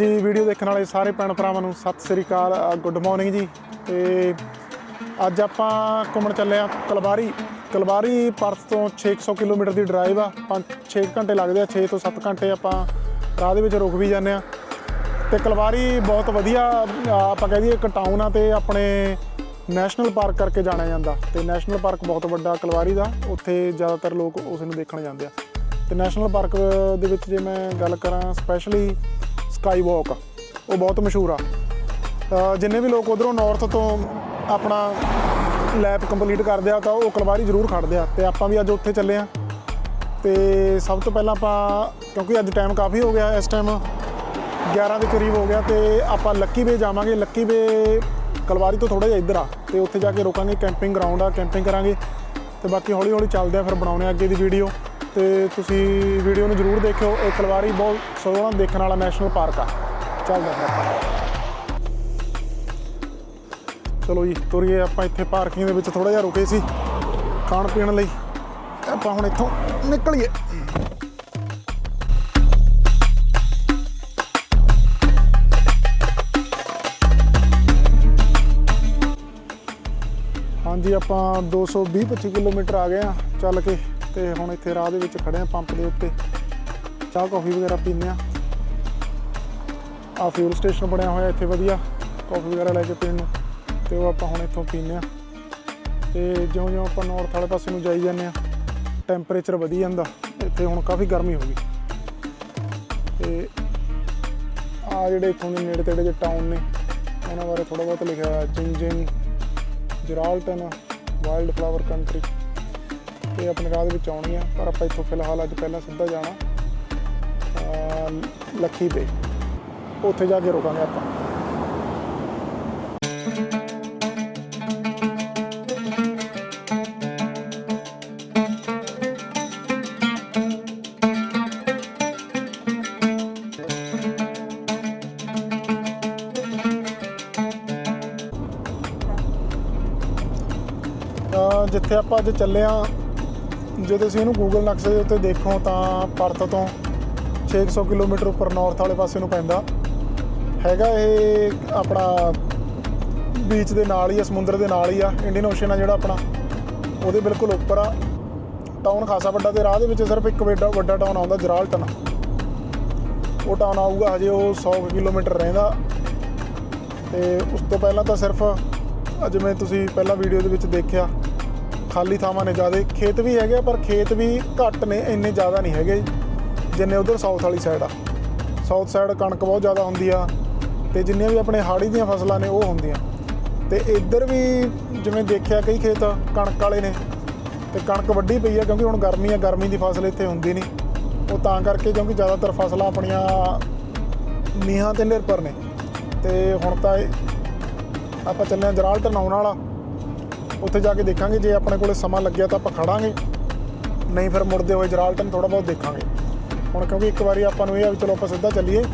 ਹਾਂਜੀ ਵੀਡੀਓ ਦੇਖਣ ਵਾਲੇ ਸਾਰੇ ਭੈਣ ਭਰਾਵਾਂ ਨੂੰ ਸਤਿ ਸ੍ਰੀ ਅਕਾਲ ਗੁੱਡ ਮਾਰਨਿੰਗ ਜੀ। ਤੇ ਅੱਜ ਆਪਾਂ ਘੁੰਮਣ ਚੱਲੇ ਆ ਕਲਬਾਰੀ ਕਲਬਾਰੀ ਪਰਸ ਤੋਂ 600 ਕਿਲੋਮੀਟਰ ਦੀ ਡਰਾਈਵ ਆ। 5-6 ਘੰਟੇ ਲੱਗਦੇ ਆ 6 ਤੋਂ 7 ਘੰਟੇ ਆਪਾਂ ਰਾਹ ਦੇ ਵਿੱਚ ਰੁਕ ਵੀ ਜਾਂਦੇ ਆ। ਤੇ ਕਲਵਾਰੀ ਬਹੁਤ ਵਧੀਆ ਆਪਾਂ ਕਹਿ ਦਈਏ ਇੱਕ ਟਾਊਨ ਆ ਤੇ ਆਪਣੇ ਨੈਸ਼ਨਲ ਪਾਰਕ ਕਰਕੇ ਜਾਣਿਆ ਜਾਂਦਾ। ਤੇ ਨੈਸ਼ਨਲ ਪਾਰਕ ਬਹੁਤ ਵੱਡਾ ਕਲਵਾਰੀ ਦਾ। ਉੱਥੇ ਜ਼ਿਆਦਾਤਰ ਲੋਕ ਉਸ ਨੂੰ ਦੇਖਣ ਜਾਂਦੇ ਆ। ਤੇ ਨੈਸ਼ਨਲ ਪਾਰਕ ਦੇ ਵਿੱਚ ਜੇ ਮੈਂ ਗੱਲ ਕਰਾਂ ਸਪੈਸ਼ਲੀ ਸਕਾਈ ਵਾਕ ਉਹ ਬਹੁਤ ਮਸ਼ਹੂਰ ਆ। ਜਿੰਨੇ ਵੀ ਲੋਕ ਉਧਰੋਂ ਨਾਰਥ ਤੋਂ ਆਪਣਾ ਲੈਬ ਕੰਪਲੀਟ ਕਰਦੇ ਆ, ਤਾਂ ਉਹ ਕਲਵਾਰੀ ਜ਼ਰੂਰ ਖੜਦੇ ਆ। ਤੇ ਆਪਾਂ ਵੀ ਅੱਜ ਉੱਥੇ ਚੱਲੇ ਆ। ਤੇ ਸਭ ਤੋਂ ਪਹਿਲਾਂ ਆਪਾਂ, ਕਿਉਂਕਿ ਅੱਜ ਟਾਈਮ ਕਾਫੀ ਹੋ ਗਿਆ ਇਸ ਟਾਈਮ 11 ਦੇ ਕਰੀਬ ਹੋ ਗਿਆ, ਤੇ ਆਪਾਂ ਲੱਕੀ ਵੇ ਜਾਵਾਂਗੇ। ਲੱਕੀ ਵੇ ਕਲਵਾਰੀ ਤੋਂ ਥੋੜਾ ਜਿਹਾ ਇੱਧਰ ਆ। ਤੇ ਉੱਥੇ ਜਾ ਕੇ ਰੁਕਾਂਗੇ ਕੈਂਪਿੰਗ ਗਰਾਊਂਡ ਆ ਕੈਂਪਿੰਗ ਕਰਾਂਗੇ। ਤੇ ਬਾਕੀ ਹੌਲੀ ਹੌਲੀ ਚੱਲਦੇ ਆ, ਫਿਰ ਬਣਾਉਣੇ ਆ ਅੱਗੇ ਦੀ ਵੀਡੀਓ ਤੇ ਤੁਸੀਂ ਵੀਡੀਓ ਨੂੰ ਜ਼ਰੂਰ ਦੇਖਿਓ। ਇਹ ਕਲਵਾਰੀ ਬਹੁਤ ਸੋਹਣਾ ਦੇਖਣ ਵਾਲਾ ਨੈਸ਼ਨਲ ਪਾਰਕ ਆ। ਚੱਲਦੇ ਫਿਰ ਆਪਾਂ। ਚਲੋ ਜੀ, ਤੁਰੀਏ ਆਪਾਂ ਇੱਥੇ ਪਾਰਕਿੰਗ ਦੇ ਵਿੱਚ ਥੋੜਾ ਜਿਹਾ ਰੁਕੇ ਸੀ ਖਾਣ ਪੀਣ ਲਈ। ਆਪਾਂ ਹੁਣ ਇੱਥੋਂ ਨਿਕਲੀਏ। ਹਾਂਜੀ, ਆਪਾਂ 220 25 ਕਿਲੋਮੀਟਰ ਆ ਗਏ ਆ ਚੱਲ ਕੇ। ਤੇ ਹੁਣ ਇੱਥੇ ਰਾਹ ਦੇ ਵਿੱਚ ਖੜੇ ਆ ਪੰਪ ਦੇ ਉੱਤੇ। ਚਾਹ ਕੌਫੀ ਵਗੈਰਾ ਪੀਂਦੇ ਆ। ਆ ਫਿਊਲ ਸਟੇਸ਼ਨ ਬਣਿਆ ਹੋਇਆ ਇੱਥੇ ਵਧੀਆ। ਕੌਫੀ ਵਗੈਰਾ ਲੈ ਕੇ ਪੀਣ ਨੂੰ। ਤੇ ਉਹ ਆਪਾਂ ਹੁਣ ਇੱਥੋਂ ਪੀਂਦੇ ਆ। ਤੇ ਜਿਉਂ-ਜਿਉਂ ਆਪਾਂ ਨਾਰਥ ਵਾਲੇ ਪਾਸੇ ਨੂੰ ਜਾਈ ਜਾਂਦੇ ਆ ਟੈਂਪਰੇਚਰ ਵਧੀ ਜਾਂਦਾ। ਇੱਥੇ ਹੁਣ ਕਾਫੀ ਗਰਮੀ ਹੋ ਗਈ। ਤੇ ਆ ਜਿਹੜੇ ਇੱਥੋਂ ਦੇ ਨੇੜੇ ਤੇੜੇ ਦੇ ਟਾਊਨ ਨੇ ਉਹਨਾਂ ਬਾਰੇ ਥੋੜਾ ਬਹੁਤ ਲਿਖਿਆ ਹੋਇਆ। ਜਿੰਜਿੰਗ ਜਰਾਲਟਨ ਵਾਈਲਡ ਫਲਾਵਰ ਕੰਟਰੀ ਤੇ ਆਪਣੇ ਰਾਹ ਦੇ ਵਿੱਚ ਆਉਣੀ ਆ, ਪਰ ਆਪਾਂ ਇੱਥੋਂ ਫਿਲਹਾਲ ਅੱਜ ਪਹਿਲਾਂ ਸਿੱਧਾ ਜਾਣਾ ਲੱਖੀ 'ਤੇ। ਉੱਥੇ ਜਾ ਕੇ ਰੁਕਾਂਗੇ ਆਪਾਂ। ਜਿੱਥੇ ਆਪਾਂ ਅੱਜ ਚੱਲੇ ਆ ਜੇ ਤੁਸੀਂ ਇਹਨੂੰ ਗੂਗਲ ਨਕਸ਼ੇ ਦੇ ਉੱਤੇ ਦੇਖੋ ਤਾਂ ਪਰਤ ਤੋਂ 600 ਕਿਲੋਮੀਟਰ ਉੱਪਰ ਨਾਰਥ ਵਾਲੇ ਪਾਸੇ ਨੂੰ ਪੈਂਦਾ। ਹੈਗਾ ਇਹ ਆਪਣਾ ਬੀਚ ਦੇ ਨਾਲ ਹੀ ਆ, ਸਮੁੰਦਰ ਦੇ ਨਾਲ ਹੀ ਆ ਇੰਡੀਅਨ ਓਸ਼ਨ ਆ ਜਿਹੜਾ ਆਪਣਾ। ਉਹਦੇ ਬਿਲਕੁਲ ਉੱਪਰ ਆ। ਟਾਊਨ ਖਾਸਾ ਵੱਡਾ ਤੇ ਰਾਹ ਦੇ ਵਿੱਚ ਸਿਰਫ ਇੱਕ ਵੱਡਾ ਵੱਡਾ ਟਾਊਨ ਆਉਂਦਾ, ਜਰਾਲਟਨ। ਉਹ ਟਾਊਨ ਆਊਗਾ ਹਜੇ ਉਹ 100 ਕੁ ਕਿਲੋਮੀਟਰ ਰਹਿੰਦਾ। ਤੇ ਉਸ ਤੋਂ ਪਹਿਲਾਂ ਤਾਂ ਸਿਰਫ ਆਹ ਜਿਵੇਂ ਤੁਸੀਂ ਪਹਿਲਾਂ ਵੀਡੀਓ ਦੇ ਵਿੱਚ ਦੇਖਿਆ ਖਾਲੀ ਥਾਵਾਂ ਨੇ ਜ਼ਿਆਦਾ। ਖੇਤ ਵੀ ਹੈਗੇ ਆ, ਪਰ ਖੇਤ ਵੀ ਘੱਟ ਨੇ ਇੰਨੇ ਜ਼ਿਆਦਾ ਨਹੀਂ ਹੈਗੇ ਜਿੰਨੇ ਉਧਰ ਸਾਊਥ ਵਾਲੀ ਸਾਈਡ ਆ। ਸਾਊਥ ਸਾਈਡ ਕਣਕ ਬਹੁਤ ਜ਼ਿਆਦਾ ਹੁੰਦੀ ਆ ਤੇ ਜਿੰਨੀਆਂ ਵੀ ਆਪਣੇ ਹਾੜੀ ਦੀਆਂ ਫਸਲਾਂ ਨੇ ਉਹ ਹੁੰਦੀਆਂ। ਤੇ ਇੱਧਰ ਵੀ ਜਿਵੇਂ ਦੇਖਿਆ ਕਈ ਖੇਤ ਕਣਕ ਵਾਲੇ ਨੇ ਤੇ ਕਣਕ ਵੱਡੀ ਪਈ ਆ ਕਿਉਂਕਿ ਹੁਣ ਗਰਮੀ ਆ ਗਰਮੀ ਦੀ ਫਸਲ ਇੱਥੇ ਹੁੰਦੀ ਨਹੀਂ। ਉਹ ਤਾਂ ਕਰਕੇ ਕਿਉਂਕਿ ਜ਼ਿਆਦਾਤਰ ਫਸਲਾਂ ਆਪਣੀਆਂ ਮੀਂਹਾਂ ਤੇ ਨਿਰਭਰ ਨੇ। ਤੇ ਹੁਣ ਤਾਂ ਆਪਾਂ ਚੱਲੇ ਹਾਂ ਜਰਾਲ ਆਉਣ ਵਾਲਾ। ਉੱਥੇ ਜਾ ਕੇ ਦੇਖਾਂਗੇ, ਜੇ ਆਪਣੇ ਕੋਲੇ ਸਮਾਂ ਲੱਗਿਆ ਤਾਂ ਆਪਾਂ ਖੜਾਂਗੇ। ਨਹੀਂ ਫਿਰ ਮੁੜਦੇ ਹੋਏ ਜਰਾਲਟਨ ਥੋੜਾ ਬਹੁਤ ਦੇਖਾਂਗੇ। ਹੁਣ ਕਿਉਂਕਿ ਇੱਕ ਵਾਰੀ ਆਪਾਂ ਨੂੰ ਇਹ ਆ ਵੀ ਚਲੋ ਆਪਾਂ ਸਿੱਧਾ ਚੱਲੀਏ।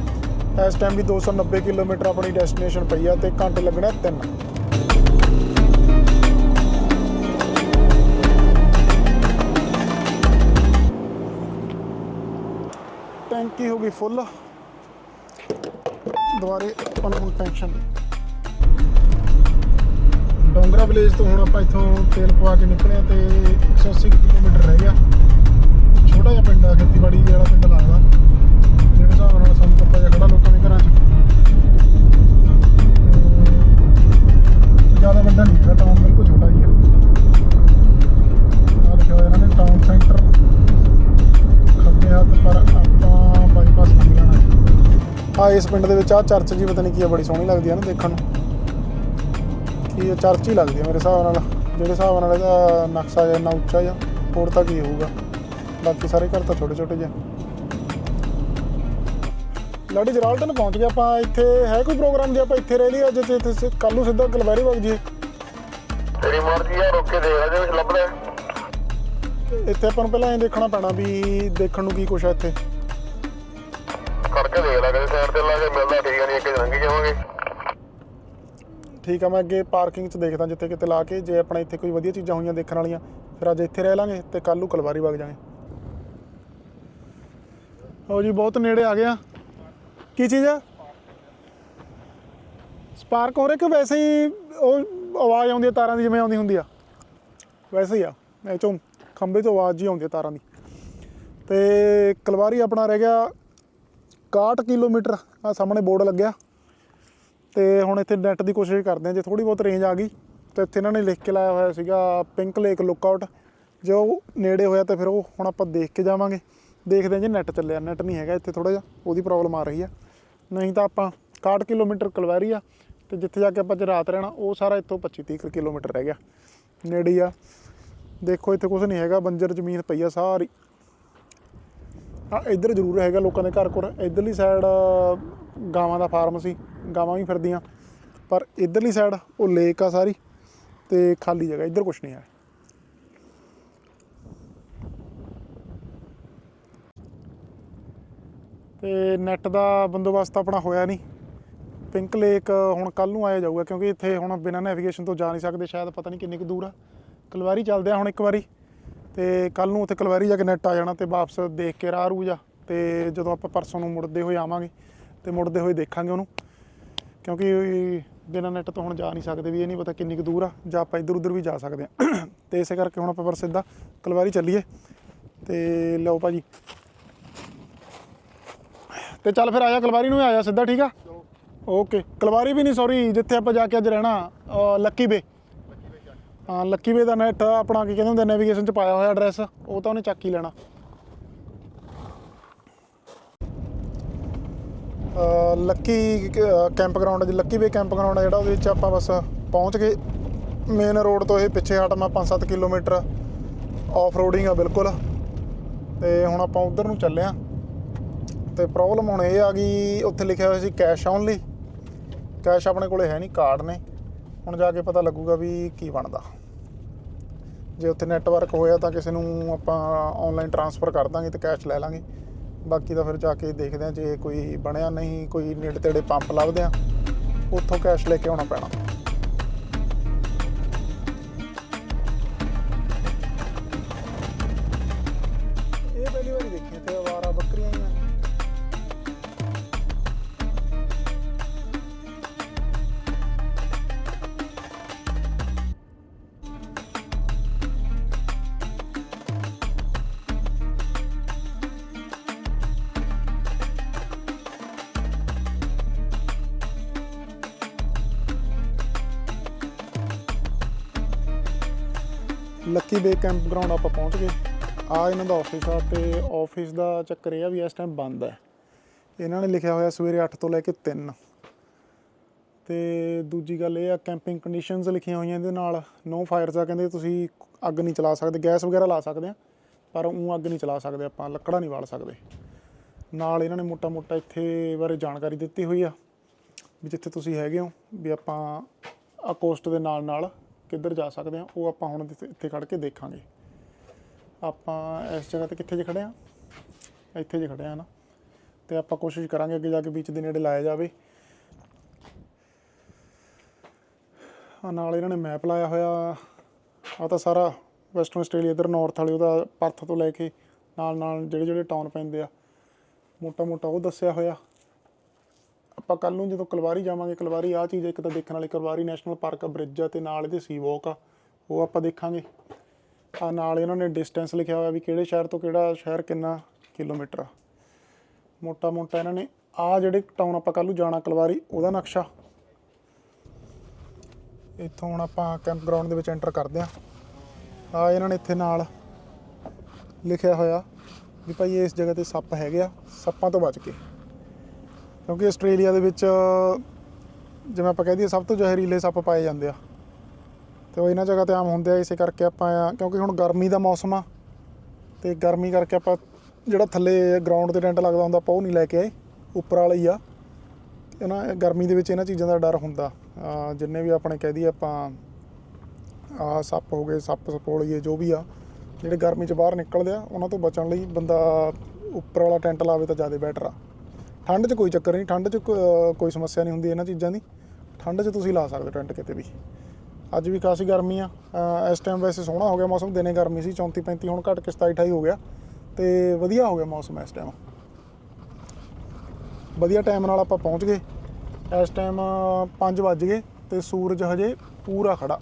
ਇਸ ਟਾਈਮ ਵੀ 290 ਕਿਲੋਮੀਟਰ ਆਪਣੀ ਡੈਸਟੀਨੇਸ਼ਨ ਪਈ ਆ ਤੇ ਘੰਟੇ ਲੱਗਣਾ ਤਿੰਨ। ਟੈਂਕੀ ਹੋ ਗਈ ਫੁੱਲ। ਦੁਬਾਰੇ ਆਪਾਂ ਨੂੰ ਹੁਣ ਟੈਨਸ਼ਨ ਡੋਂਗਰਾ ਵਿਲੇਜ ਤੋਂ ਹੁਣ ਆਪਾਂ ਇੱਥੋਂ ਤੇਲ ਪਵਾ ਕੇ ਨਿਕਲੇ ਤੇ 180 ਕਿਲੋਮੀਟਰ ਰਹਿ ਗਿਆ। ਛੋਟਾ ਜਿਹਾ ਪਿੰਡ ਆ, ਖੇਤੀਬਾੜੀ ਵਾਲਾ ਪਿੰਡ ਲੱਗਦਾ। ਜਿਹੜੇ ਹਿਸਾਬ ਨਾਲ ਸਾਨੂੰ ਪਤਾ ਜਿਹਾ ਖੜਾ ਲੋਕਾਂ ਦੇ ਘਰਾਂ 'ਚ। ਜ਼ਿਆਦਾ ਵੱਡਾ ਨਹੀਂ ਹੈਗਾ ਟਾਊਨ ਬਿਲਕੁਲ ਛੋਟਾ ਹੀ ਆ। ਲਿਖਿਆ ਹੋਇਆ ਇਹਨਾਂ ਨੇ ਟਾਊਨ ਸੈਂਟਰ ਖੱਬੇ ਹੱਥ ਪਰ ਆਪਾਂ ਬਾਈਪਾਸ ਨਹੀਂ ਜਾਣਾ ਆ ਇਸ ਪਿੰਡ ਦੇ ਵਿੱਚ ਆ ਚਰਚ ਜੀ ਪਤਾ ਨਹੀਂ ਕੀ ਆ, ਬੜੀ ਸੋਹਣੀ ਲੱਗਦੀ ਆ ਨਾ ਦੇਖਣ ਨੂੰ। ਇਹ ਚਰਚ ਹੀ ਲੱਗਦੀ ਆ ਮੇਰੇ ਹਿਸਾਬ ਨਾਲ। ਜਿਹੜੇ ਹਿਸਾਬ ਨਾਲ ਇਹਦਾ ਨਕਸ਼ਾ ਜਿਹਾ ਇੰਨਾ ਉੱਚਾ ਜਿਹਾ ਹੋਰ ਤਾਂ ਕੀ ਹੋਊਗਾ। ਬਾਕੀ ਸਾਰੇ ਘਰ ਤਾਂ ਛੋਟੇ ਛੋਟੇ ਜਿਹੇ ਲਾਡੀ ਜਰਾਲਟਨ ਪਹੁੰਚ ਗਿਆ ਆਪਾਂ ਇੱਥੇ ਹੈ ਕੋਈ ਪ੍ਰੋਗਰਾਮ ਜੇ ਆਪਾਂ ਇੱਥੇ ਰਹਿ ਲਈਏ ਅੱਜ ਤੇ- ਕੱਲ ਨੂੰ ਸਿੱਧਾ ਕਲਵਾਰੀ ਵਗ ਜੀਏ ਤੇਰੀ ਮਰਜ਼ੀ ਆ ਰੋਕ ਦੇਖ ਲੈ ਜੇ ਲੱਭਦਾ ਹੈ। ਇੱਥੇ ਆਪਾਂ ਨੂੰ ਪਹਿਲਾਂ ਇਹ ਦੇਖਣਾ ਪੈਣਾ ਵੀ ਦੇਖਣ ਨੂੰ ਕੀ ਕੁਛ ਆ ਇੱਥੇ। ਖੜ ਕੇ ਦੇਖ ਲੈ ਕਦੇ ਸਾਈਡ ਤੇ ਲਾ ਕੇ ਮਿਲਦਾ ਠੀਕ ਆ ਨਹੀਂ ਅੱਗੇ ਲੰਘੀ ਜਾਵਾਂਗੇ। ਠੀਕ ਆ, ਮੈਂ ਅੱਗੇ ਪਾਰਕਿੰਗ 'ਚ ਦੇਖਦਾ ਜਿੱਥੇ ਕਿਤੇ ਲਾ ਕੇ, ਜੇ ਆਪਣਾ ਇੱਥੇ ਕੋਈ ਵਧੀਆ ਚੀਜ਼ਾਂ ਹੋਈਆਂ ਦੇਖਣ ਵਾਲੀਆਂ, ਫਿਰ ਅੱਜ ਇੱਥੇ ਰਹਿ ਲਾਂਗੇ ਤੇ ਕੱਲ ਨੂੰ ਕਲਵਾਰੀ ਵਗ ਜਾਾਂਗੇ ਹੋ ਜੀ, ਬਹੁਤ ਨੇੜੇ ਆ ਗਿਆ। ਕੀ ਚੀਜ਼ ਆ? ਸਪਾਰਕ ਹੋ ਰਿਹਾ ਕਿ ਵੈਸੇ ਹੀ ਉਹ ਆਵਾਜ਼ ਆਉਂਦੀ ਹੈ ਤਾਰਾਂ ਦੀ, ਜਿਵੇਂ ਆਉਂਦੀ ਹੁੰਦੀ ਆ। ਵੈਸੇ ਹੀ ਆ, ਇਹ ਚੋਂ ਖੰਭੇ ਤੋਂ ਆਵਾਜ਼ ਜੀ ਆਉਂਦੀ ਹੈ ਤਾਰਾਂ ਦੀ। ਤੇ ਕਲਵਾਰੀ ਆਪਣਾ ਰਹਿ ਗਿਆ 61 ਕਿਲੋਮੀਟਰ ਆ ਸਾਹਮਣੇ ਬੋਰਡ ਲੱਗਿਆ। ਤੇ ਹੁਣ ਇੱਥੇ ਨੈਟ ਦੀ ਕੋਸ਼ਿਸ਼ ਕਰਦੇ ਆ ਜੇ ਥੋੜੀ ਬਹੁਤ ਰੇਂਜ ਆ ਗਈ, ਤਾਂ ਇੱਥੇ ਇਹਨਾਂ ਨੇ ਲਿਖ ਕੇ ਲਾਇਆ ਹੋਇਆ ਸੀਗਾ ਪਿੰਕ ਲੇਕ ਲੁੱਕਆਊਟ ਜੇ ਉਹ ਨੇੜੇ ਹੋਇਆ ਤਾਂ ਫਿਰ ਉਹ ਹੁਣ ਆਪਾਂ ਦੇਖ ਕੇ ਜਾਵਾਂਗੇ। ਦੇਖਦੇ ਆ ਜੇ ਨੈਟ ਚੱਲਿਆ ਨੈਟ ਨਹੀਂ ਹੈਗਾ ਇੱਥੇ ਥੋੜਾ ਜਿਹਾ, ਉਹਦੀ ਪ੍ਰੋਬਲਮ ਆ ਰਹੀ ਆ। ਨਹੀਂ ਤਾਂ ਆਪਾਂ 61 ਕਿਲੋਮੀਟਰ ਕਲਵਾਰੀ ਆ, ਤੇ ਜਿੱਥੇ ਜਾ ਕੇ ਆਪਾਂ ਜੇ ਰਾਤ ਰਹਿਣਾ, ਉਹ ਸਾਰਾ ਇੱਥੋਂ 25 30 ਕਿਲੋਮੀਟਰ ਰਹਿ ਗਿਆ। ਨੇੜੇ ਆ। ਦੇਖੋ ਇੱਥੇ ਕੁਝ ਨਹੀਂ ਹੈਗਾ, ਬੰਜਰ ਜ਼ਮੀਨ ਪਈ ਆ ਸਾਰੀ। ਆ ਇੱਧਰ ਜ਼ਰੂਰ ਹੈਗਾ ਲੋਕਾਂ ਦੇ ਘਰ ਕੋਲ। ਇੱਧਰਲੀ ਸਾਈਡ ਗਾਵਾਂ ਦਾ ਫਾਰਮ ਸੀ। ਗਾਵਾਂ ਵੀ ਫਿਰਦੀਆਂ। ਪਰ ਇੱਧਰਲੀ ਸਾਈਡ ਉਹ ਲੇਕ ਆ ਸਾਰੀ ਤੇ ਖਾਲੀ ਜਗ੍ਹਾ, ਇੱਧਰ ਕੁਝ ਨਹੀਂ ਹੈ। ਤੇ ਨੈਟ ਦਾ ਬੰਦੋਬਸਤ ਆਪਣਾ ਹੋਇਆ ਨਹੀਂ। ਪਿੰਕ ਲੇਕ ਹੁਣ ਕੱਲ ਨੂੰ ਆਇਆ ਜਾਊਗਾ, ਕਿਉਂਕਿ ਇੱਥੇ ਹੁਣ ਬਿਨਾਂ ਨੈਵੀਗੇਸ਼ਨ ਤੋਂ ਜਾ ਨਹੀਂ ਸਕਦੇ, ਸ਼ਾਇਦ ਪਤਾ ਨਹੀਂ ਕਿੰਨੀ ਕੁ ਦੂਰ ਆ। ਕਲਵਾਰੀ ਚੱਲਦੇ ਆ ਹੁਣ ਇੱਕ ਵਾਰੀ। ਤੇ ਕੱਲ ਨੂੰ ਉੱਥੇ ਕਲਵਾਰੀ ਜਾ ਕੇ ਨੈਟ ਆ ਜਾਣਾ ਤੇ ਵਾਪਸ ਦੇਖ ਕੇ ਰਾਹ ਰੂ ਜਾ ਤੇ ਜਦੋਂ ਆਪਾਂ ਪਰਸੋਂ ਨੂੰ ਮੁੜਦੇ ਹੋਏ ਆਵਾਂਗੇ ਤੇ ਮੁੜਦੇ ਹੋਏ ਦੇਖਾਂਗੇ ਉਹਨੂੰ ਕਿਉਂਕਿ ਬਿਨਾਂ ਨੈਟ ਤੋਂ ਹੁਣ ਜਾ ਨਹੀਂ ਸਕਦੇ ਵੀ ਇਹ ਨਹੀਂ ਪਤਾ ਕਿੰਨੀ ਕੁ ਦੂਰ ਆ ਜਾਂ ਆਪਾਂ ਇੱਧਰ ਉੱਧਰ ਵੀ ਜਾ ਸਕਦੇ ਆ। ਤੇ ਇਸੇ ਕਰਕੇ ਹੁਣ ਆਪਾਂ ਪਰ ਸਿੱਧਾ ਕਲਵਾਰੀ ਚੱਲੀਏ ਤੇ ਲਓ ਭਾਜੀ। ਤੇ ਚੱਲ ਫਿਰ ਆਇਆ ਕਲਵਾਰੀ ਨੂੰ ਆਇਆ ਸਿੱਧਾ ਠੀਕ ਆ? ਓਕੇ ਕਲਵਾਰੀ ਵੀ ਨਹੀਂ ਸੌਰੀ ਜਿੱਥੇ ਆਪਾਂ ਜਾ ਕੇ ਅੱਜ ਰਹਿਣਾ ਲੱਕੀ ਬੇ ਲੱਕੀ ਵੇ ਦਾ ਨੈਟ ਆਪਣਾ ਕੀ ਕਹਿੰਦੇ ਹੁੰਦੇ ਨੈਵੀਗੇਸ਼ਨ ਚ ਪਾਇਆ ਹੋਇਆ ਐਡਰੈਸ ਉਹ ਤਾਂ ਉਹਨੇ ਚੱਕ ਹੀ ਲੈਣਾ। ਲੱਕੀ ਕੈਂਪ ਗਰਾਊਂਡ ਹੈ ਲੱਕੀ ਵੇ ਕੈਂਪ ਗਰਾਊਂਡ ਹੈ ਜਿਹੜਾ, ਉਹਦੇ ਵਿੱਚ ਆਪਾਂ ਬਸ ਪਹੁੰਚ ਗਏ। ਮੇਨ ਰੋਡ ਤੋਂ ਇਹ ਪਿੱਛੇ ਹਟ ਮੈਂ 5-7 ਕਿਲੋਮੀਟਰ ਆਫ ਰੋਡਿੰਗ ਆ ਬਿਲਕੁਲ। ਤੇ ਹੁਣ ਆਪਾਂ ਉਧਰ ਨੂੰ ਚੱਲੇ ਆ। ਤੇ ਪ੍ਰੋਬਲਮ ਹੁਣ ਇਹ ਆ ਗਈ, ਉੱਥੇ ਲਿਖਿਆ ਹੋਇਆ ਸੀ ਕੈਸ਼ ਓਨਲੀ ਕੈਸ਼ ਆਪਣੇ ਕੋਲੇ ਹੈ ਨਹੀਂ ਕਾਰਡ ਨੇ। ਹੁਣ ਜਾ ਕੇ ਪਤਾ ਲੱਗੂਗਾ ਵੀ ਕੀ ਬਣਦਾ। ਜੇ ਉੱਥੇ ਨੈਟਵਰਕ ਹੋਇਆ ਤਾਂ ਕਿਸੇ ਨੂੰ ਆਪਾਂ ਆਨਲਾਈਨ ਟ੍ਰਾਂਸਫਰ ਕਰ ਦਾਂਗੇ ਤੇ ਕੈਸ਼ ਲੈ ਲਾਂਗੇ। ਬਾਕੀ ਤਾਂ ਫਿਰ ਜਾ ਕੇ ਦੇਖਦੇ ਆ ਜੇ ਕੋਈ ਬਣਿਆ ਨਹੀਂ, ਕੋਈ ਨੇੜੇ ਤੇੜੇ ਪੰਪ ਲੱਭਦੇ ਆ, ਉੱਥੋਂ ਕੈਸ਼ ਲੈ ਕੇ ਆਉਣਾ ਪੈਣਾ। ਲੱਕੀ ਬੇ ਕੈਂਪ ਗਰਾਊਂਡ ਆਪਾਂ ਪਹੁੰਚ ਗਏ। ਆ ਇਹਨਾਂ ਦਾ ਆਫਿਸ ਆ ਤੇ ਆਫਿਸ ਦਾ ਚੱਕਰ ਇਹ ਆ ਵੀ ਇਸ ਟਾਈਮ ਬੰਦ ਹੈ ਇਹਨਾਂ ਨੇ ਲਿਖਿਆ ਹੋਇਆ ਸਵੇਰੇ 8 ਤੋਂ ਲੈ ਕੇ 3 ਤੇ ਦੂਜੀ ਗੱਲ ਇਹ ਆ ਕੈਂਪਿੰਗ ਕੰਡੀਸ਼ਨਸ ਲਿਖੀਆਂ ਹੋਈਆਂ ਇਹਦੇ ਨਾਲ। ਨੋ ਫਾਇਰਸ ਆ ਕਹਿੰਦੇ ਤੁਸੀਂ ਅੱਗ ਨਹੀਂ ਚਲਾ ਸਕਦੇ ਗੈਸ ਵਗੈਰਾ ਲਾ ਸਕਦੇ ਆ, ਪਰ ਉਹ ਅੱਗ ਨਹੀਂ ਚਲਾ ਸਕਦੇ ਆਪਾਂ, ਲੱਕੜਾਂ ਨਹੀਂ ਵਾਲ ਸਕਦੇ। ਨਾਲ ਇਹਨਾਂ ਨੇ ਮੋਟਾ ਮੋਟਾ ਇੱਥੇ ਬਾਰੇ ਜਾਣਕਾਰੀ ਦਿੱਤੀ ਹੋਈ ਆ, ਵੀ ਜਿੱਥੇ ਤੁਸੀਂ ਹੈਗੇ ਹੋ, ਵੀ ਆਪਾਂ ਆ ਕੋਸਟ ਦੇ ਨਾਲ ਨਾਲ ਕਿੱਧਰ ਜਾ ਸਕਦੇ ਆ, ਉਹ ਆਪਾਂ ਹੁਣ ਇੱਥੇ- ਇੱਥੇ ਖੜ ਕੇ ਦੇਖਾਂਗੇ। ਆਪਾਂ ਇਸ ਜਗ੍ਹਾ ਤੇ ਕਿੱਥੇ ਜੇ ਖੜੇ ਆ? ਇੱਥੇ ਜੇ ਖੜੇ ਆ ਨਾ। ਤੇ ਆਪਾਂ ਕੋਸ਼ਿਸ਼ ਕਰਾਂਗੇ ਅੱਗੇ ਜਾ ਕੇ ਬੀਚ ਦੇ ਨੇੜੇ ਲਾਇਆ ਜਾਵੇ। ਆ ਨਾਲ ਇਹਨਾਂ ਨੇ ਮੈਪ ਲਾਇਆ ਹੋਇਆ। ਆ ਤਾਂ ਸਾਰਾ ਵੈਸਟਰਨ ਆਸਟ੍ਰੇਲੀਆ, ਇਧਰ ਨਾਰਥ ਵਾਲੇ ਉਹਦਾ ਪਰਥ ਤੋਂ ਲੈ ਕੇ ਨਾਲ ਨਾਲ ਜਿਹੜੇ ਜਿਹੜੇ ਟਾਊਨ ਪੈਂਦੇ ਆ। ਮੋਟਾ ਮੋਟਾ ਉਹ ਦੱਸਿਆ ਹੋਇਆ। ਆਪਾਂ ਕੱਲ ਨੂੰ ਜਦੋਂ ਕਲਵਾਰੀ ਜਾਵਾਂਗੇ, ਕਲਵਾਰੀ ਆ ਚੀਜ਼ ਇੱਕ ਤਾਂ ਦੇਖਣ ਵਾਲੀ ਕਲਵਾਰੀ ਨੈਸ਼ਨਲ ਪਾਰਕ ਆ, ਬ੍ਰਿਜ ਆ ਤੇ ਨਾਲ ਇਹਦੇ ਸੀ ਵਾਕ ਆ, ਉਹ ਆਪਾਂ ਦੇਖਾਂਗੇ। ਆ ਨਾਲ ਇਹਨਾਂ ਨੇ ਡਿਸਟੈਂਸ ਲਿਖਿਆ ਹੋਇਆ ਵੀ ਕਿਹੜੇ ਸ਼ਹਿਰ ਤੋਂ ਕਿਹੜਾ ਸ਼ਹਿਰ ਕਿੰਨਾ ਕਿਲੋਮੀਟਰ ਆ। ਮੋਟਾ ਮੋਟਾ ਇਹਨਾਂ ਨੇ ਆ ਜਿਹੜੇ ਟਾਊਨ ਆਪਾਂ ਕੱਲ ਨੂੰ ਜਾਣਾ ਕਲਵਾਰੀ, ਉਹਦਾ ਨਕਸ਼ਾ। ਇੱਥੋਂ ਹੁਣ ਆਪਾਂ ਕੈਂਪ ਗਰਾਊਂਡ ਦੇ ਵਿੱਚ ਐਂਟਰ ਕਰਦੇ ਆ ਆ ਇਹਨਾਂ ਨੇ ਇੱਥੇ ਨਾਲ ਲਿਖਿਆ ਹੋਇਆ ਵੀ ਭਾਈ ਇਸ ਜਗ੍ਹਾ ਤੇ ਸੱਪ ਹੈਗੇ ਆ, ਸੱਪਾਂ ਤੋਂ ਬਚ ਕੇ। ਕਿਉਂਕਿ ਆਸਟ੍ਰੇਲੀਆ ਦੇ ਵਿੱਚ, ਜਿਵੇਂ ਆਪਾਂ ਕਹਿ ਦਈਏ, ਸਭ ਤੋਂ ਜ਼ਹਿਰੀਲੇ ਸੱਪ ਪਾਏ ਜਾਂਦੇ ਆ। ਤੇ ਉਹ ਇਹਨਾਂ ਜਗ੍ਹਾ ਤੇ ਆਮ ਹੁੰਦੇ ਆ, ਇਸੇ ਕਰਕੇ ਆਪਾਂ, ਕਿਉਂਕਿ ਹੁਣ ਗਰਮੀ ਦਾ ਮੌਸਮ ਆ, ਤੇ ਗਰਮੀ ਕਰਕੇ ਆਪਾਂ ਜਿਹੜਾ ਥੱਲੇ ਗਰਾਊਂਡ ਤੇ ਟੈਂਟ ਲੱਗਦਾ ਹੁੰਦਾ, ਆਪਾਂ ਉਹ ਨਹੀਂ ਲੈ ਕੇ ਆਏ, ਉੱਪਰ ਵਾਲਾ ਹੀ ਆ। ਇਹਨਾਂ, ਗਰਮੀ ਦੇ ਵਿੱਚ ਇਹਨਾਂ ਚੀਜ਼ਾਂ ਦਾ ਡਰ ਹੁੰਦਾ। ਜਿੰਨੇ ਵੀ ਆਪਣੇ ਕਹਿ ਦਈਏ ਆਪਾਂ, ਆ ਸੱਪ ਹੋ ਗਏ, ਸੱਪ ਸਪੋਲੀਏ, ਜੋ ਵੀ ਆ, ਜਿਹੜੇ ਗਰਮੀ 'ਚ ਬਾਹਰ ਨਿਕਲਦੇ ਆ, ਉਹਨਾਂ ਤੋਂ ਬਚਣ ਲਈ ਬੰਦਾ ਉੱਪਰ ਵਾਲਾ ਟੈਂਟ ਲਾਵੇ ਤਾਂ ਜ਼ਿਆਦਾ ਬੈਟਰ ਆ। ਠੰਡ 'ਚ ਕੋਈ ਚੱਕਰ ਨਹੀਂ, ਠੰਡ 'ਚ ਕੋ- ਕੋਈ ਸਮੱਸਿਆ ਨਹੀਂ ਹੁੰਦੀ ਇਹਨਾਂ ਚੀਜ਼ਾਂ ਦੀ। ਠੰਡ 'ਚ ਤੁਸੀਂ ਲਾ ਸਕਦੇ ਟੈਂਟ ਕਿਤੇ ਵੀ। ਅੱਜ ਵੀ ਕਾਫੀ ਗਰਮੀ ਆ। ਇਸ ਟਾਈਮ ਵੈਸੇ ਸੋਹਣਾ ਹੋ ਗਿਆ ਮੌਸਮ, ਦਿਨੇ ਗਰਮੀ ਸੀ 34 35 ਹੁਣ ਘਟ ਕੇ 27 28 ਹੋ ਗਿਆ। ਤੇ ਵਧੀਆ ਹੋ ਗਿਆ ਮੌਸਮ ਇਸ ਟਾਈਮ ਵਧੀਆ ਟਾਈਮ ਨਾਲ ਆਪਾਂ ਪਹੁੰਚ ਗਏ। ਇਸ ਟਾਈਮ 5 ਵੱਜ ਗਏ ਤੇ ਸੂਰਜ ਹਜੇ ਪੂਰਾ ਖੜਾ।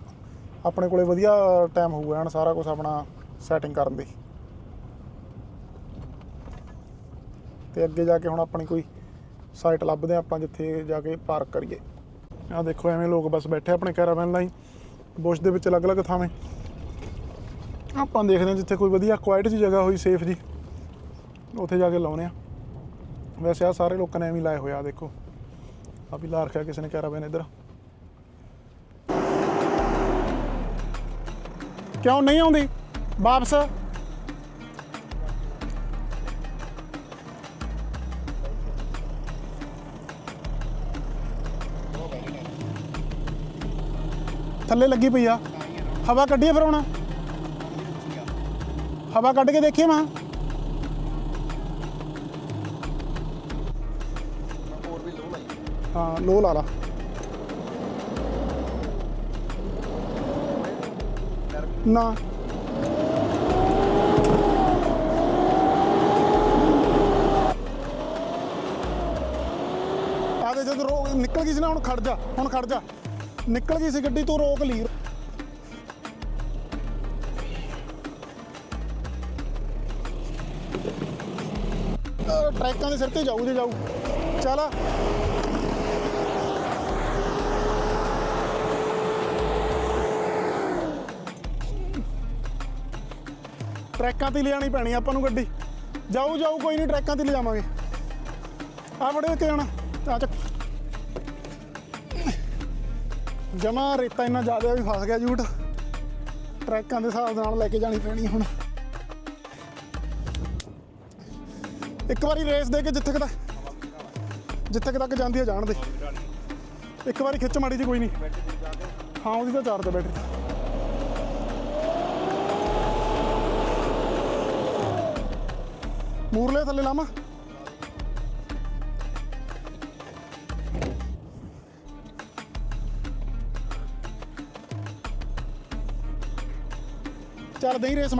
ਆਪਣੇ ਕੋਲੇ ਵਧੀਆ ਟਾਈਮ ਹੋਊਗਾ ਹਨ ਸਾਰਾ ਕੁਝ ਆਪਣਾ ਸੈਟਿੰਗ ਕਰਨ ਦੀ। ਤੇ ਅੱਗੇ ਜਾ ਕੇ ਹੁਣ ਆਪਣੀ ਕੋਈ ਸਾਈਟ ਲੱਭਦੇ ਆਪਾਂ ਜਿੱਥੇ ਜਾ ਕੇ ਪਾਰਕ ਕਰੀਏ। ਆਹ ਦੇਖੋ ਐਵੇਂ ਲੋਕ ਬਸ ਬੈਠੇ ਆਪਣੇ ਕੈਰਾਵਨ ਲਾਈ ਬੁਸ਼ ਦੇ ਵਿੱਚ ਅਲੱਗ-ਅਲੱਗ ਥਾਵੇਂ। ਆਪਾਂ ਦੇਖਦੇ ਹਾਂ ਜਿੱਥੇ ਕੋਈ ਵਧੀਆ ਕੁਆਇਟ ਜੀ ਜਗ੍ਹਾ ਹੋਈ ਸੇਫ ਜੀ ਉੱਥੇ ਜਾ ਕੇ ਲਾਉਨੇ ਆ ਵੈਸੇ ਆ ਸਾਰੇ ਲੋਕਾਂ ਨੇ ਐਵੇਂ ਲਾਏ ਹੋਇਆ ਦੇਖੋ। ਆ ਵੀ ਲਾ ਰੱਖਿਆ ਕਿਸੇ ਨੇ ਕੈਰਾਵਨ ਇੱਧਰ। ਕਿਉਂ ਨਹੀਂ ਆਉਂਦੀ? ਵਾਪਸ। ਥੱਲੇ ਲੱਗੀ ਪਈ ਆ। ਹਵਾ ਕੱਢੀਏ ਫਿਰ ਹੁਣ। ਹਵਾ ਕੱਢ ਕੇ ਦੇਖੀਏ ਮਾਂ। ਹਾਂ, ਲੋ ਲਾ ਲਾ। ਨਾ। ਆਦੇ ਜਦ ਰੋਕ ਨਿਕਲ ਗਈ ਸੀ ਨਾ, ਹੁਣ ਖੜ ਜਾ, ਹੁਣ ਖੜ ਜਾ। ਨਿਕਲ ਗਈ ਸੀ ਗੱਡੀ, ਤੂੰ ਰੋਕ ਲਈ। ਟਰੈਕਾਂ ਦੇ ਸਿਰ ਤੇ ਜਾਊ ਜੇ ਜਾਊ। ਚੱਲ ਟਰੈਕਾਂ ਤੇ ਲਿਆਣੀ ਪੈਣੀ ਆਪਾਂ ਨੂੰ ਗੱਡੀ। ਜਾਊ ਜਾਊ, ਕੋਈ ਨਹੀਂ, ਟਰੈਕਾਂ ਤੇ ਲਿਜਾਵਾਂਗੇ। ਆ ਬੜੇ ਕੇ ਜਾਣਾ। ਆ ਚੱਕ। ਜਮਾ ਰੇਤਾ ਇੰਨਾ ਜ਼ਿਆਦਾ ਵੀ ਫਸ ਗਿਆ ਜੂਟ ਟਰੈਕਾਂ ਦੇ ਹਿਸਾਬ ਨਾਲ ਲੈ ਕੇ ਜਾਣੀ ਪੈਣੀ ਹੁਣ। ਇੱਕ ਵਾਰੀ ਰੇਸ ਦੇ ਕੇ ਜਿੱਥੇ ਤੱਕ ਜਿੱਥੇ ਕੁ ਤੱਕ ਜਾਂਦੀ ਹੈ ਜਾਣ ਦੇ। ਇੱਕ ਵਾਰੀ ਖਿੱਚ ਮਾੜੀ ਜੀ ਕੋਈ ਨਹੀਂ। ਹਾਂ, ਉਹਦੀ ਤਾਂ ਚਾਰਜ ਬੈਟਰੀ। ਮੂਰਲੇ ਥੱਲੇ ਲਾਵਾਂ ਚੱਲ ਦਈ ਰੇਸ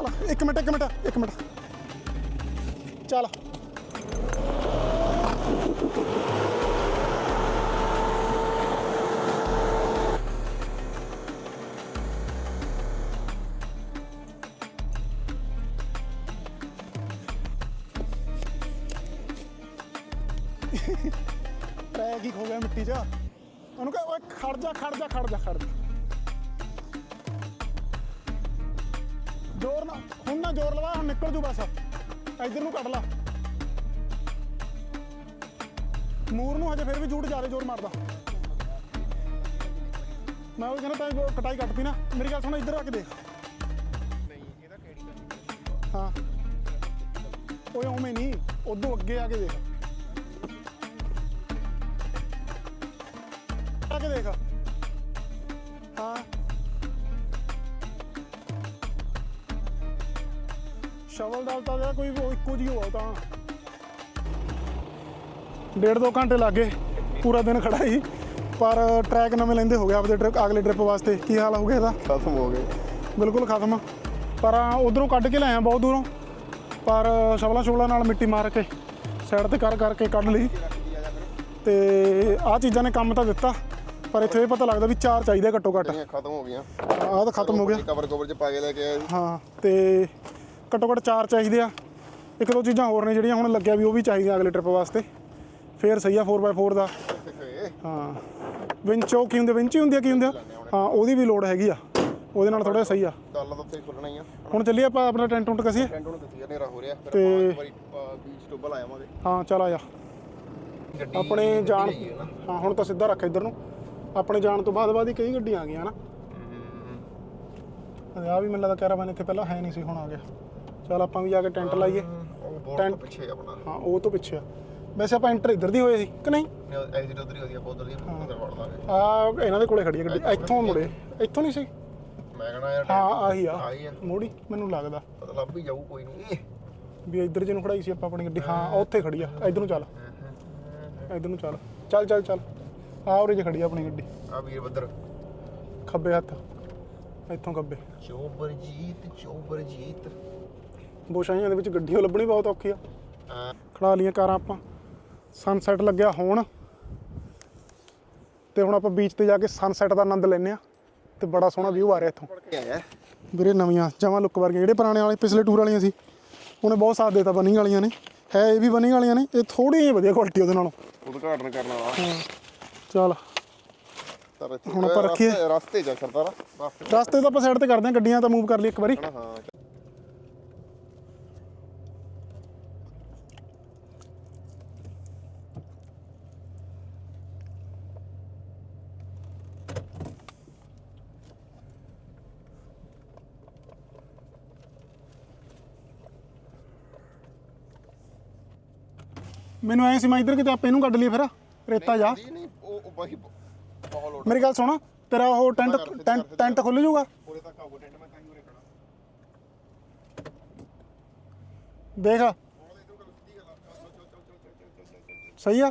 ਚੱਲ ਇੱਕ ਮਿੰਟ ਇੱਕ ਮਿੰਟ ਇੱਕ ਮਿੰਟ ਚੱਲ ਟਰੈਕ ਹੀ ਖੋ ਗਿਆ ਮਿੱਟੀ 'ਚ ਉਹਨੂੰ ਕਹ ਓਏ ਖੜ ਜਾ ਖੜ ਜਾ ਖੜ ਜਾ ਖੜ ਜਾ ਜ਼ੋਰ ਨਾ ਹੁਣ ਨਾ ਜ਼ੋਰ ਲਵਾ, ਹੁਣ ਨਿਕਲ ਜੂ ਬਸ। ਇੱਧਰ ਨੂੰ ਕੱਢ ਲਾ। ਮੂਰ ਨੂੰ ਹਜੇ ਫਿਰ ਵੀ ਜੂੜ ਜਾਰੇ ਜ਼ੋਰ ਮਾਰਦਾ। ਮੈਂ ਉਹ ਕਹਿੰਦਾ ਤਾਂ ਕਟਾਈ ਕੱਟਦੀ ਨਾ। ਮੇਰੀ ਗੱਲ ਸੁਣ, ਇੱਧਰ ਆ ਕੇ ਦੇਖ। ਹਾਂ। ਓਏ, ਉਵੇਂ ਨਹੀਂ, ਉਦੋਂ ਅੱਗੇ ਆ ਕੇ ਦੇਖ। ਆ ਕੇ ਦੇਖ। ਤਾਂ ਜਿਹੜਾ ਕੋਈ ਉਹ ਇੱਕੋ ਜਿਹੀ ਹੋਆ ਤਾਂ। ਡੇਢ ਦੋ ਘੰਟੇ ਲੱਗੇ ਪੂਰਾ ਦਿਨ ਖੜਾ ਹੀ। ਪਰ ਟਰੈਕ ਨਵੇਂ ਲੈਂਦੇ ਹੋ ਗਏ ਆਪਦੇ ਟ੍ਰਿਪ ਅਗਲੇ ਟ੍ਰਿਪ ਵਾਸਤੇ। ਕੀ ਹਾਲ ਹੋ ਗਿਆ ਇਹਦਾ? ਖਤਮ ਹੋ ਗਏ। ਬਿਲਕੁਲ ਖਤਮ। ਪਰ ਉਧਰੋਂ ਕੱਢ ਕੇ ਲਿਆਇਆ ਬਹੁਤ ਦੂਰੋਂ। ਪਰ ਸ਼ਵਲਾ ਸ਼ੁਵਲਾ ਨਾਲ ਮਿੱਟੀ ਮਾਰ ਕੇ ਸਾਈਡ ਤੇ ਕਰ ਕਰਕੇ ਕੱਢ ਲਈ। ਤੇ ਆਹ ਚੀਜ਼ਾਂ ਨੇ ਕੰਮ ਤਾਂ ਦਿੱਤਾ। ਪਰ ਇੱਥੇ ਇਹ ਪਤਾ ਲੱਗਦਾ ਵੀ ਚਾਰ ਚਾਹੀਦੇ ਘੱਟੋ ਘੱਟ। ਖਤਮ ਹੋ ਗਈਆਂ। ਆਹ ਤਾਂ ਖਤਮ ਹੋ ਗਿਆ। ਕਵਰ ਕਵਰ ਚ ਪਾ ਕੇ ਲੈ ਕੇ ਆਏ ਸੀ। ਹਾਂ ਤੇ ਘੱਟੋ ਘੱਟ ਚਾਰ ਚਾਹੀਦੇ ਆ। ਇੱਕ ਦੋ ਚੀਜ਼ਾਂ ਹੋਰ ਨੇ ਜਿਹੜੀਆਂ ਹੁਣ ਲੱਗਿਆ ਵੀ ਉਹ ਵੀ ਚਾਹੀਦੀਆਂ ਅਗਲੇ ਟ੍ਰਿਪ ਵਾਸਤੇ। ਫੇਰ ਸਹੀ ਆ 4x4 ਦਾ। ਹਾਂ। ਵਿੰਚੋ ਕੀ ਹੁੰਦੇ ਵਿੰਚੀ ਹੁੰਦੀ ਆ ਕੀ ਹੁੰਦੇ ਆ? ਹਾਂ ਉਹਦੀ ਵੀ ਲੋੜ ਹੈਗੀ ਆ। ਉਹਦੇ ਨਾਲ ਥੋੜਾ ਸਹੀ ਆ। ਗੱਲ ਤਾਂ ਉੱਥੇ ਖੁੱਲਣਾ ਹੀ ਆ। ਹੁਣ ਚੱਲੀਏ ਆਪਾਂ ਆਪਣਾ ਟੈਂਟ ਟੁੰਟ ਕਸੀਏ। ਟੈਂਟ ਨੂੰ ਦੱਸੀ ਹਨੇਰਾ ਹੋ ਰਿਹਾ। ਤੇ- ਆਪਾਂ ਇੱਕ ਵਾਰੀ ਬੀਚ ਟੋਬਲ ਆਵਾਂਗੇ ਹਾਂ ਚੱਲ ਆ ਜਾ। ਆਪਣੇ ਜਾਣ ਹਾਂ ਹੁਣ ਤਾਂ ਸਿੱਧਾ ਰੱਖ ਇੱਧਰ ਨੂੰ। ਆਪਣੇ ਜਾਣ ਤੋਂ ਬਾਅਦ ਬਾਅਦ ਹੀ ਕਈ ਗੱਡੀਆਂ ਆ ਗਈਆਂ ਹਨਾ। ਆ ਵੀ ਮੈਨੂੰ ਲੱਗਦਾ ਕੈਰਾਵਾਨ ਇੱਥੇ ਪਹਿਲਾਂ ਹੈ ਨਹੀਂ ਸੀ ਹੁਣ ਆ ਗਿਆ। ਚੱਲ ਆਪਾਂ ਵੀ ਜਾ ਕੇ ਟੈਂਟ ਲਾਈਏ। ਉਹ ਬੋਰਡ ਪਿੱਛੇ ਆਪਣਾ। ਹਾਂ ਉਹ ਤੋਂ ਪਿੱਛੇ ਆ। ਵੈਸੇ ਆਪਾਂ ਐਂਟਰ ਇੱਧਰ ਦੀ ਹੋਏ ਸੀ ਕਿ ਨਹੀਂ? ਐਗਜ਼ਿਟ ਉਧਰ ਹੀ ਵਧੀਆ ਉਧਰ ਦੀ ਅੰਦਰ ਵੜ ਲਾਂਗੇ। ਆ ਇਹਨਾਂ ਦੇ ਕੋਲੇ ਖੜੀ ਹੈ ਗੱਡੀ। ਇੱਥੋਂ ਮੁੜੇ। ਇੱਥੋਂ ਨਹੀਂ ਸੀ? ਮੈਂ ਕਹਣਾ ਯਾਰ ਹਾਂ ਆਹੀ ਆ। ਆਹੀ ਆ। ਮੋੜੀ ਮੈਨੂੰ ਲੱਗਦਾ। ਪਤਾ ਲੱਭ ਹੀ ਜਾਊ ਕੋਈ ਨਹੀਂ। ਵੀ ਇੱਧਰ ਜਿਹਨੂੰ ਖੜਾਈ ਸੀ ਆਪਾਂ ਆਪਣੀ ਗੱਡੀ। ਹਾਂ ਉਹ ਉੱਥੇ ਖੜੀ ਆ। ਇੱਧਰ ਨੂੰ ਚੱਲ। ਇੱਧਰ ਨੂੰ ਚੱਲ। ਚੱਲ ਚੱਲ ਚੱਲ। ਆ ਉਰੇ ਜੇ ਖੜੀ ਆ ਆਪਣੀ ਗੱਡੀ। ਆ ਵੀਰ ਬੱਦਰ। ਖੱਬੇ ਹੱਥ। ਇੱਥੋਂ ਖੱਬੇ। ਚੋਬਰਜੀਤ ਚੋਬਰਜੀਤ। ਬੋਸ਼ਾਈਆਂ ਦੇ ਵਿੱਚ ਗੱਡੀਆਂ ਲੱਭਣੀ ਬਹੁਤ ਔਖੀ ਆ। ਆ ਖੜਾ ਲੀਆਂ ਕਾਰਾਂ ਆਪਾਂ। ਸਨਸੈਟ ਲੱਗਿਆ ਹੋਣ। ਤੇ ਹੁਣ ਆਪਾਂ ਬੀਚ ਤੇ ਜਾ ਕੇ ਸਨਸੈਟ ਦਾ ਆਨੰਦ ਲੈਨੇ ਆ। ਤੇ ਬੜਾ ਸੋਹਣਾ ਵਿਊ ਆ ਰਿਹਾ ਇੱਥੋਂ। ਵੀਰੇ ਨਵੀਆਂ ਜਮਾਂ ਲੁੱਕ ਵਰਗੀਆਂ। ਜਿਹੜੇ ਪੁਰਾਣੇ ਵਾਲੇ ਪਿਛਲੇ ਟੂਰ ਵਾਲੀਆਂ ਸੀ ਉਹਨੇ ਬਹੁਤ ਸਾਥ ਦੇਤਾ ਬਨਿੰਗ ਵਾਲੀਆਂ ਨੇ। ਹੈ ਇਹ ਵੀ ਬਨਿੰਗ ਵਾਲੀਆਂ ਨੇ। ਇਹ ਥੋੜੀ ਜਿਹੀ ਵਧੀਆ ਕੁਆਲਿਟੀ ਉਹਦੇ ਨਾਲੋਂ। ਉਦਘਾਟਨ ਕਰਨ ਵਾਲਾ। ਚੱਲ। ਹੁਣ ਆਪਾਂ ਰੱਖੀਏ। ਰਸਤੇ- ਚ ਸਰਦਾਰਾ ਰਸਤੇ ਤਾਂ ਆਪਾਂ ਸਾਈਡ ਤੇ ਕਰਦੇ ਹਾਂ ਗੱਡੀਆਂ ਤਾਂ ਮੂਵ ਕਰ ਲਈ ਇੱਕ ਵਾਰੀ। ਹਾਂ। ਮੈਨੂੰ ਐ ਸੀ ਮੈਂ ਇੱਧਰ ਕਿਤੇ ਆਪੇ ਇਹਨੂੰ ਕੱਢ ਲਈ ਫਿਰ। ਰੇਤਾ ਜਾ। ਨਹੀਂ ਨਹੀਂ ਉਹ ਉਹ ਬਹੁਤ ਲੋਡ ਮੇਰੀ ਗੱਲ ਸੁਣ ਤੇਰਾ ਉਹ ਟੈਂਟ ਟੈਂਟ ਟੈਂਟ ਖੁੱਲ ਜਾਊਗਾ। ਪੂਰੇ ਤੱਕ ਆਊਗਾ ਟੈਂਟ ਮੈਂ ਕਹੀਂ ਉਰੇ ਖੜਾ ਦੇਖ। ਸਹੀ ਆ।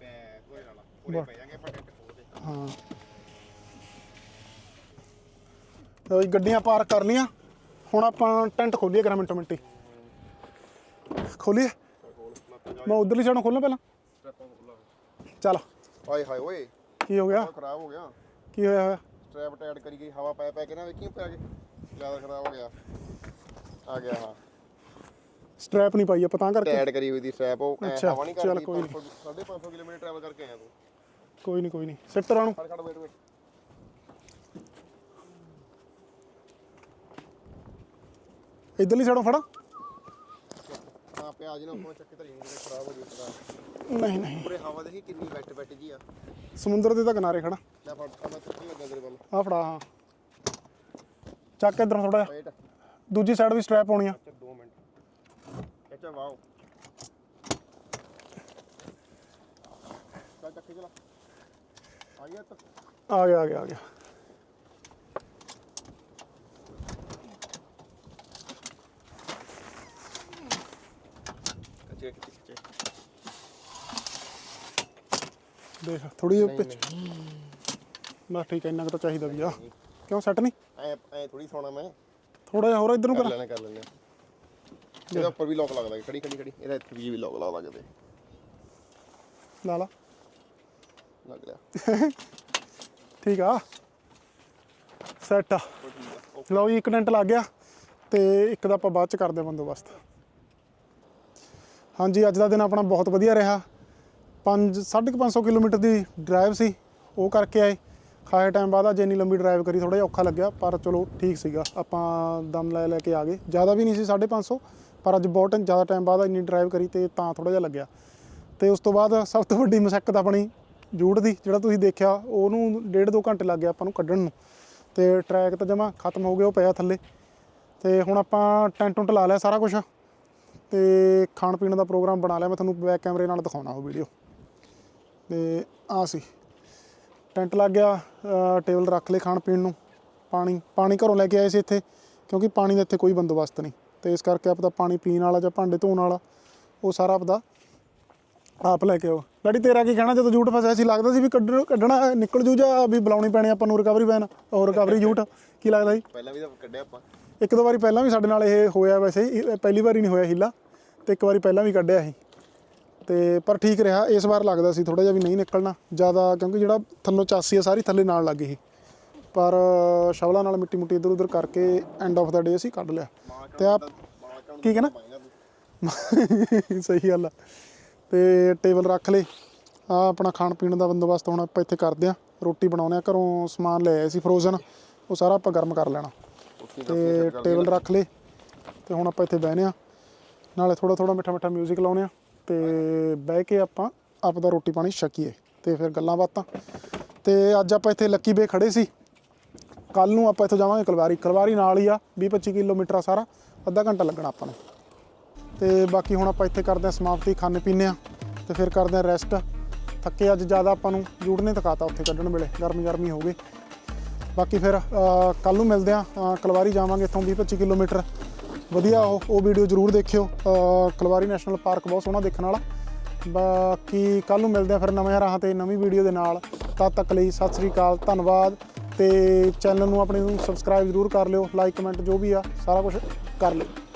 ਪੈ ਕੋਈ ਨਾ ਪੂਰੇ ਪੈ ਜਾਗੇ ਆਪਾਂ ਟੈਂਟ ਖੋਲਦੇ ਹਾਂ। ਤੇ ਗੱਡੀਆਂ ਪਾਰਕ ਕਰ ਲੀਆਂ ਹੁਣ ਆਪਾਂ ਟੈਂਟ ਖੋਲੀਏ ਕਰਾਂ ਮਿੰਟੋ ਮਿੰਟੀ ਖੋਲੀਏ। ਮੈਂ ਉਧਰਲੀ ਸਾਈਡੋਂ ਖੋਲਣਾ ਪਹਿਲਾਂ। ਚੱਲ। ਹਾਏ ਹਾਏ ਓਏ। ਕੀ ਹੋ ਗਿਆ? ਖਰਾਬ ਹੋ ਗਿਆ। ਕੀ ਹੋਇਆ ਹੋਇਆ? ਸਟ੍ਰੈਪ ਟਾਈਟ ਕਰੀ ਗਈ ਹਵਾ ਪੈ ਪੈ ਕੇ ਨਾ ਵੇਖੀ ਪੈ ਕੇ। ਜ਼ਿਆਦਾ ਖਰਾਬ ਹੋ ਗਿਆ। ਆ ਗਿਆ ਹਾਂ ਸਟ੍ਰੈਪ ਨਹੀਂ ਪਾਈ ਆਪਾਂ ਤਾਂ ਕਰਕੇ। ਟਾਈਟ ਕਰੀ ਹੋਈ ਦੀ ਸਟ੍ਰੈਪ ਉਹ ਹਵਾ ਨਹੀਂ ਚੱਲ ਕਰਦੀ ਕੋਈ ਨੀ। 550 ਕਿਲੋਮੀਟਰ ਟਰੈਵਲ ਕਰਕੇ ਆਇਆ ਤੂੰ। ਕੋਈ ਨਹੀਂ ਕੋਈ ਨਹੀਂ। ਸਿੱਟ ਰਾਂ ਨੂੰ ਖੜ ਖੜ ਵੇਟ ਵੇਟ ਇਧਰਲੀ ਸਾਈਡੋਂ ਫੜਾ। ਪਿਆਜ ਨਾ ਉੱਪਰੋਂ ਚੱਕ ਕੇ ਧਰੀ ਨਹੀਂ ਖਰਾਬ ਹੋ ਗਈ ਪੂਰਾ ਨਹੀਂ ਨਹੀਂ। ਪੂਰੇ ਹਵਾ ਦੇਖੀ ਕਿੰਨੀ ਵੈਟ ਵੈਟ ਜੀ ਆ। ਸਮੁੰਦਰ ਦੇ ਤਾਂ ਕਿਨਾਰੇ ਖੜਾ। ਲੈ ਫੜ ਆ ਮੈਂ ਤੁੱਕੀ ਲੱਗਾ ਤੇਰੇ ਵੱਲ। ਆ ਫੜਾ ਹਾਂ। ਚੱਕ ਇਧਰੋਂ ਥੋੜਾ ਜਿਹਾ। ਵੇਟ ਦੂਜੀ ਸਾਈਡ ਵੀ ਸਟ੍ਰੈਪ ਹੋਣੀ ਆ। ਚੱਲ 2 ਮਿੰਟ। ਅੱਛਾ ਵਾਓ। ਚੱਲ ਚੱਕ ਕੇ ਚਲਾ। ਆ ਗਿਆ ਤਾਂ ਆ ਗਿਆ ਆ ਗਿਆ ਆ ਗਿਆ। ਦੇਖ ਥੋੜੀ ਜਿਹੀ ਪਿੱਛ ਬਸ ਠੀਕ ਹੈ ਇੰਨਾ ਕੁ ਤਾਂ ਚਾਹੀਦਾ ਵੀ ਆ। ਕਿਉਂ ਸੈੱਟ ਨਹੀਂ? ਐ ਐ ਥੋੜੀ ਸੋਣਾ ਮੈਂ। ਥੋੜਾ ਜਿਹਾ ਹੋਰ ਇਧਰ ਨੂੰ ਕਰ ਕਰ। ਲੈਣੇ ਕਰ ਲੈਣੇ ਇਹਦਾ ਉੱਪਰ ਵੀ ਲੋਕ ਲੱਗਦਾ ਖੜੀ ਖੜੀ ਖੜੀ। ਇਹਦਾ ਇੱਥੇ ਵੀ ਲੋਕ ਲੱਗਦਾ ਕਿਤੇ ਲਾ ਲਾ। ਲੱਗ ਲਿਆ ਠੀਕ ਆ। ਸੈੱਟ ਆ। ਆ ਲਓ ਜੀ ਇੱਕ ਡੈਂਟ ਲੱਗ ਗਿਆ ਤੇ ਇੱਕ ਦਾ ਆਪਾਂ ਬਾਅਦ ਚ ਕਰਦੇ ਹਾਂ ਬੰਦੋਬਸਤ। ਹਾਂਜੀ, ਅੱਜ ਦਾ ਦਿਨ ਆਪਣਾ ਬਹੁਤ ਵਧੀਆ ਰਿਹਾ। 5 550 ਕਿਲੋਮੀਟਰ ਦੀ ਡਰਾਈਵ ਸੀ, ਉਹ ਕਰਕੇ ਆਏ। ਖਾਏ ਟਾਈਮ ਬਾਅਦ ਅੱਜ ਇੰਨੀ ਲੰਬੀ ਡਰਾਈਵ ਕਰੀ ਥੋੜਾ ਜਿਹਾ ਔਖਾ ਲੱਗਿਆ, ਪਰ ਚਲੋ ਠੀਕ ਸੀਗਾ। ਆਪਾਂ ਦਮ ਲੈ ਲੈ ਕੇ ਆ ਗਏ। ਜ਼ਿਆਦਾ ਵੀ ਨਹੀਂ ਸੀ 550 ਪਰ ਅੱਜ ਬਹੁਤ ਜ਼ਿਆਦਾ ਟਾਈਮ ਬਾਅਦ ਇੰਨੀ ਡਰਾਈਵ ਕਰੀ ਤੇ ਤਾਂ ਥੋੜਾ ਜਿਹਾ ਲੱਗਿਆ। ਤੇ ਉਸ ਤੋਂ ਬਾਅਦ ਸਭ ਤੋਂ ਵੱਡੀ ਮੁਸ਼ਕਲ ਆਪਣੀ ਜੂੜ ਦੀ, ਜਿਹੜਾ ਤੁਸੀਂ ਦੇਖਿਆ, ਉਹਨੂੰ ਡੇਢ ਦੋ ਘੰਟੇ ਲੱਗ ਗਏ ਆਪਾਂ ਨੂੰ ਕੱਢਣ ਨੂੰ। ਤੇ ਟਰੈਕ ਤਾਂ ਜਮਾ ਖਤਮ ਹੋ ਗਿਆ, ਉਹ ਪਿਆ ਥੱਲੇ। ਤੇ ਹੁਣ ਆਪਾਂ ਟੈਂਟ ਟੁੰਟ ਲਾ ਲਿਆ ਸਾਰਾ ਕੁਝ ਤੇ ਖਾਣ ਪੀਣ ਦਾ ਪ੍ਰੋਗਰਾਮ ਬਣਾ ਲਿਆ। ਮੈਂ ਤੁਹਾਨੂੰ ਬੈਕ ਕੈਮਰੇ ਨਾਲ ਦਿਖਾਉਣਾ ਉਹ ਵੀਡੀਓ ਤੇ ਆ ਸੀ। ਟੈਂਟ ਲੱਗ ਗਿਆ ਟੇਬਲ ਰੱਖ ਲਏ ਖਾਣ ਪੀਣ ਨੂੰ। ਪਾਣੀ ਪਾਣੀ ਘਰੋਂ ਲੈ ਕੇ ਆਏ ਸੀ ਇੱਥੇ, ਕਿਉਂਕਿ ਪਾਣੀ ਦਾ ਇੱਥੇ ਕੋਈ ਬੰਦੋਬਸਤ ਨਹੀਂ। ਤੇ ਇਸ ਕਰਕੇ ਆਪਦਾ ਪਾਣੀ ਪੀਣ ਵਾਲਾ ਜਾਂ ਭਾਂਡੇ ਧੋਣ ਵਾਲਾ, ਉਹ ਸਾਰਾ ਆਪਦਾ ਆਪ ਲੈ ਕੇ ਆਓ। ਡੈਡੀ, ਤੇਰਾ ਕੀ ਕਹਿਣਾ? ਜਦੋਂ ਜੂਟ ਫਸਿਆ ਸੀ, ਲੱਗਦਾ ਸੀ ਵੀ ਕੱਢਣ ਕੱਢਣਾ ਨਿਕਲ ਜੂ ਜਾਂ ਵੀ ਬੁਲਾਉਣੀ ਪੈਣੀ ਆਪਾਂ ਨੂੰ ਰਿਕਵਰੀ ਵੈਨ ਉਹ ਰਿਕਵਰੀ ਜੂਟ ਕੀ ਲੱਗਦਾ ਜੀ ਪਹਿਲਾਂ ਵੀ ਤਾਂ ਕੱਢਿਆ ਆਪਾਂ। ਇੱਕ ਦੋ ਵਾਰੀ ਪਹਿਲਾਂ ਵੀ ਸਾਡੇ ਨਾਲ ਇਹ ਹੋਇਆ ਵੈਸੇ ਇਹ ਪਹਿਲੀ ਵਾਰੀ ਨਹੀਂ ਹੋਇਆ ਹੀਲਾ, ਤੇ ਇੱਕ ਵਾਰੀ ਪਹਿਲਾਂ ਵੀ ਕੱਢਿਆ ਸੀ। ਤੇ ਪਰ ਠੀਕ ਰਿਹਾ, ਇਸ ਵਾਰ ਲੱਗਦਾ ਸੀ ਥੋੜਾ ਜਿਹਾ ਵੀ ਨਹੀਂ ਨਿਕਲਣਾ, ਜ਼ਿਆਦਾ ਕਿਉਂਕਿ ਜਿਹੜਾ ਥੱਲੋਂ ਚਾਸੀ ਆ, ਸਾਰੀ ਥੱਲੇ ਨਾਲ ਲੱਗ ਗਈ ਸੀ। ਪਰ ਸ਼ਵਲਾ ਨਾਲ ਮਿੱਟੀ ਮੁੱਟੀ ਇਧਰ ਉਧਰ ਕਰਕੇ ਐਂਡ ਆਫ ਦਾ ਡੇ ਅਸੀਂ ਕੱਢ ਲਿਆ। ਤੇ ਆ ਕੀ ਕਹਿਣਾ? ਸਹੀ ਗੱਲ ਆ। ਤੇ ਟੇਬਲ ਰੱਖ ਲੇ ਆ ਆਪਣਾ ਖਾਣ ਪੀਣ ਦਾ ਬੰਦੋਬਸਤ ਹੁਣ ਆਪਾਂ ਇੱਥੇ ਕਰਦੇ ਆ ਰੋਟੀ ਬਣਾਉਣੇ ਆ ਘਰੋਂ ਸਮਾਨ ਲੈ ਆਏ ਸੀ ਫਰੋਜ਼ਨ ਉਹ ਸਾਰਾ ਆਪਾਂ ਗਰਮ ਕਰ ਲੈਣਾ। ਤੇ ਟੇਬਲ ਰੱਖ ਲੇ ਤੇ ਹੁਣ ਆਪਾਂ ਇੱਥੇ ਬਹਿਨੇ ਆ। ਨਾਲੇ ਥੋੜਾ ਥੋੜਾ ਮਿੱਠਾ ਮਿੱਠਾ 뮤직 ਲਾਉਨੇ ਆ ਤੇ ਬਹਿ ਕੇ ਆਪਾਂ ਆਪਦਾ ਰੋਟੀ ਪਾਣੀ ਛਕੀਏ ਤੇ ਫਿਰ ਗੱਲਾਂ ਬਾਤਾਂ। ਤੇ ਅੱਜ ਆਪਾਂ ਇੱਥੇ ਲੱਕੀ ਬੇ ਖੜੇ ਸੀ। ਕੱਲ ਨੂੰ ਆਪਾਂ ਇੱਥੋਂ ਜਾਵਾਂਗੇ ਕਲਵਾਰੀ। ਕਲਵਾਰੀ ਨਾਲ ਹੀ ਆ 20 25 ਕਿਲੋਮੀਟਰ ਆ ਸਾਰਾ। ਅੱਧਾ ਘੰਟਾ ਲੱਗਣਾ ਆਪਾਂ ਨੂੰ। ਤੇ ਬਾਕੀ ਹੁਣ ਆਪਾਂ ਇੱਥੇ ਕਰਦੇ ਹਾਂ ਸਮਾਪਤੀ ਖਾਣੇ ਪੀਣੇ ਆ। ਤੇ ਫਿਰ ਕਰਦੇ ਹਾਂ ਰੈਸਟ ਥੱਕੇ ਅੱਜ ਜ਼ਿਆਦਾ ਆਪਾਂ ਨੂੰ ਜੂੜ ਨੇ ਥਕਾਤਾ ਉੱਥੇ ਕੱਢਣ ਵੇਲੇ। ਗਰਮੀ ਗਰਮੀ ਹੋ ਗਈ। ਬਾਕੀ ਫਿਰ ਕੱਲ ਨੂੰ ਮਿਲਦੇ ਆ ਕਲਵਾਰੀ ਜਾਵਾਂਗੇ ਇੱਥੋਂ 20 25 ਕਿਲੋਮੀਟਰ। ਵਧੀਆ ਉਹ ਉਹ ਵੀਡੀਓ ਜ਼ਰੂਰ ਦੇਖਿਓ। ਅ, ਕਲਵਾਰੀ ਨੈਸ਼ਨਲ ਪਾਰਕ ਬਹੁਤ ਸੋਹਣਾ ਦੇਖਣ ਵਾਲਾ। ਬਾਕੀ ਕੱਲ ਨੂੰ ਮਿਲਦੇ ਆ ਫਿਰ ਨਵੇਂ ਰਾਹਾਂ ਤੇ ਨਵੀਂ ਵੀਡੀਓ ਦੇ ਨਾਲ। ਤਦ ਤੱਕ ਲਈ ਸਤਿ ਸ੍ਰੀ ਅਕਾਲ ਧੰਨਵਾਦ। ਤੇ ਚੈਨਲ ਨੂੰ ਆਪਣੇ ਨੂੰ ਸਬਸਕ੍ਰਾਈਬ ਜ਼ਰੂਰ ਕਰ ਲਿਓ ਲਾਈਕ ਕਮੈਂਟ ਜੋ ਵੀ ਆ ਸਾਰਾ ਕੁਝ ਕਰ ਲਿਓ।